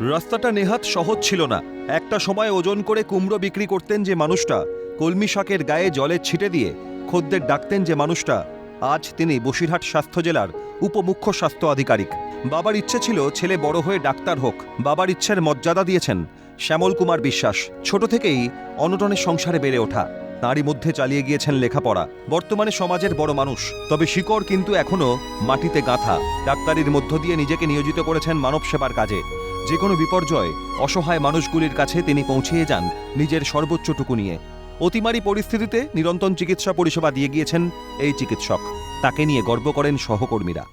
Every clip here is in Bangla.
রাস্তাটা নেহাত সহজ ছিল না। একটা সময় ওজন করে কুমড়ো বিক্রি করতেন যে মানুষটা, কলমি শাকের গায়ে জলের ছিটে দিয়ে খদ্দের ডাকতেন যে মানুষটা। আজ তিনি বসিরহাট স্বাস্থ্য জেলার উপমুখ্য স্বাস্থ্য আধিকারিক। বাবার ইচ্ছে ছিল ছেলে বড় হয়ে ডাক্তার হোক। বাবার ইচ্ছের মর্যাদা দিয়েছেন শ্যামল কুমার বিশ্বাস। ছোট থেকেই অনটনের সংসারে বেড়ে ওঠা। তাঁরই মধ্যে চালিয়ে গিয়েছেন লেখাপড়া। বর্তমানে সমাজের বড় মানুষ। তবে শিকড় কিন্তু এখনও মাটিতে গাঁথা। ডাক্তারির মধ্য দিয়ে নিজেকে নিয়োজিত করেছেন মানব সেবার কাজে। যে কোনো বিপর্যয়, অসহায় মানুষগুলির কাছে তিনি পৌঁছিয়ে যান নিজের সর্বোচ্চটুকু নিয়ে। অতিমারি পরিস্থিতিতে নিরন্তর চিকিৎসা পরিষেবা দিয়ে গিয়েছেন এই চিকিৎসক। তাকে নিয়ে গর্ব করেন সহকর্মীরা।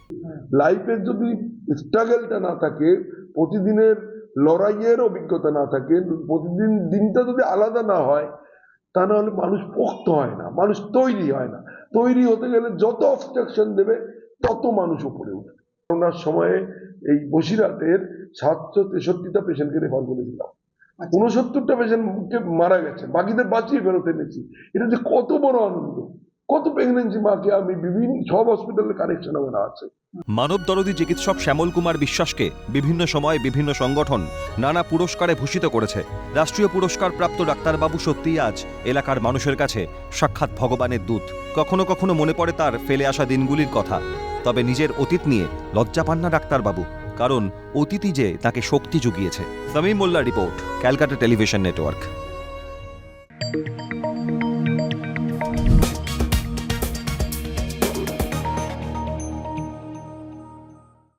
লাইফের যদি স্ট্রাগলটা না থাকে, প্রতিদিনের লড়াইয়ের অভিজ্ঞতা না থাকে, প্রতিদিন দিনটা যদি আলাদা না হয়, তা না হলে মানুষ পোক্ত হয় না, মানুষ তৈরি হয় না। তৈরি হতে গেলে যত অবস্ট্রাকশন দেবে, তত মানুষ উপরে উঠবে। করোনার সময়ে এই বসিরহাটের সাতশো তেষট্টিটা পেশেন্টকে রেফার করেছিলাম। উনসত্তরটা পেশেন্টকে মারা গেছে বাকিদের বাঁচিয়ে ফেরত এনেছি। এটা যে কত বড় আনন্দ কত প্রেগনেন্সি মাকে আমি বিভিন্ন সব হসপিটালের কানেকশন আমার আছে মানব দরদি চিকিৎসক শ্যামল কুমার বিশ্বাসকে বিভিন্ন সময়ে বিভিন্ন সংগঠন নানা পুরস্কারে ভূষিত করেছে। রাষ্ট্রীয় পুরস্কার প্রাপ্ত ডাক্তারবাবু সত্যিই আজ এলাকার মানুষের কাছে সাক্ষাৎ ভগবানের দূত। কখনো কখনো মনে পড়ে তার ফেলে আসা দিনগুলির কথা। তবে নিজের অতীত নিয়ে লজ্জা পান না ডাক্তারবাবু, কারণ অতীতই যে তাকে শক্তি জুগিয়েছে। Samim Molla report, Calcutta television network.